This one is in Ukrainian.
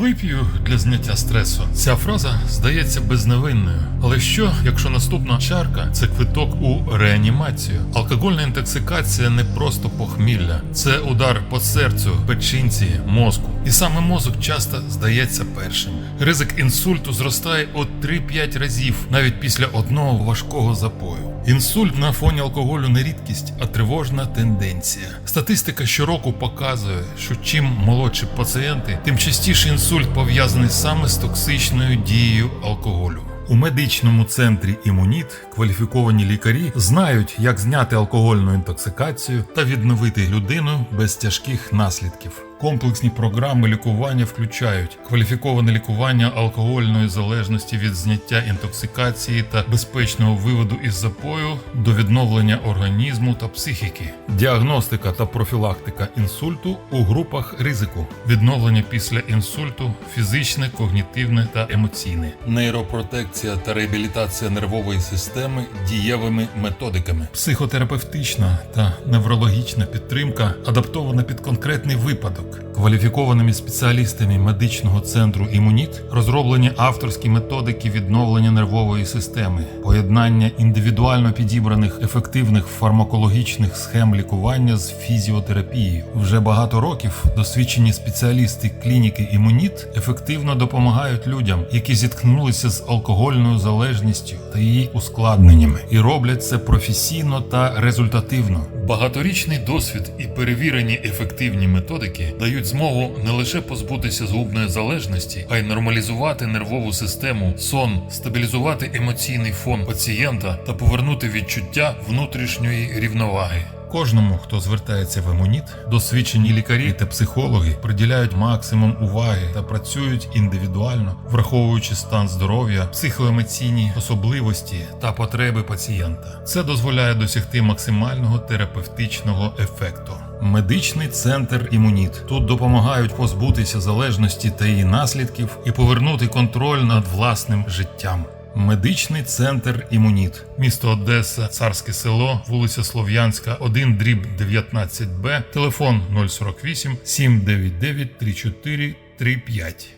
Вип'ю для зняття стресу. Ця фраза здається безневинною. Але що, якщо наступна чарка це квиток у реанімацію? Алкогольна інтоксикація не просто похмілля, це удар по серцю, печінці, мозку. І саме мозок часто здається першим. Ризик інсульту зростає у 3-5 разів навіть після одного важкого запою. Інсульт на фоні алкоголю не рідкість, а тривожна тенденція. Статистика щороку показує, що чим молодші пацієнти, тим частіше інсульт пов'язаний саме з токсичною дією алкоголю. У медичному центрі імуніт кваліфіковані лікарі знають, як зняти алкогольну інтоксикацію та відновити людину без тяжких наслідків. Комплексні програми лікування включають кваліфіковане лікування алкогольної залежності від зняття інтоксикації та безпечного виводу із запою до відновлення організму та психіки, діагностика та профілактика інсульту у групах ризику, відновлення після інсульту, фізичне, когнітивне та емоційне, нейропротекція та реабілітація нервової системи дієвими методиками, психотерапевтична та неврологічна підтримка адаптована під конкретний випадок. Кваліфікованими спеціалістами медичного центру імуніт розроблені авторські методики відновлення нервової системи, поєднання індивідуально підібраних ефективних фармакологічних схем лікування з фізіотерапією. Вже багато років досвідчені спеціалісти клініки імуніт ефективно допомагають людям, які зіткнулися з алкогольною залежністю та її ускладненнями, і роблять це професійно та результативно. Багаторічний досвід і перевірені ефективні методики дають змогу не лише позбутися згубної залежності, а й нормалізувати нервову систему, сон, стабілізувати емоційний фон пацієнта та повернути відчуття внутрішньої рівноваги. Кожному, хто звертається в імуніт, досвідчені лікарі та психологи приділяють максимум уваги та працюють індивідуально, враховуючи стан здоров'я, психоемоційні особливості та потреби пацієнта. Це дозволяє досягти максимального терапевтичного ефекту. Медичний центр імуніт тут допомагають позбутися залежності та її наслідків і повернути контроль над власним життям. Медичний центр імуніт, місто Одеса, Царське село, вулиця Слов'янська, 1 дріб 19Б, телефон 048 799 3435.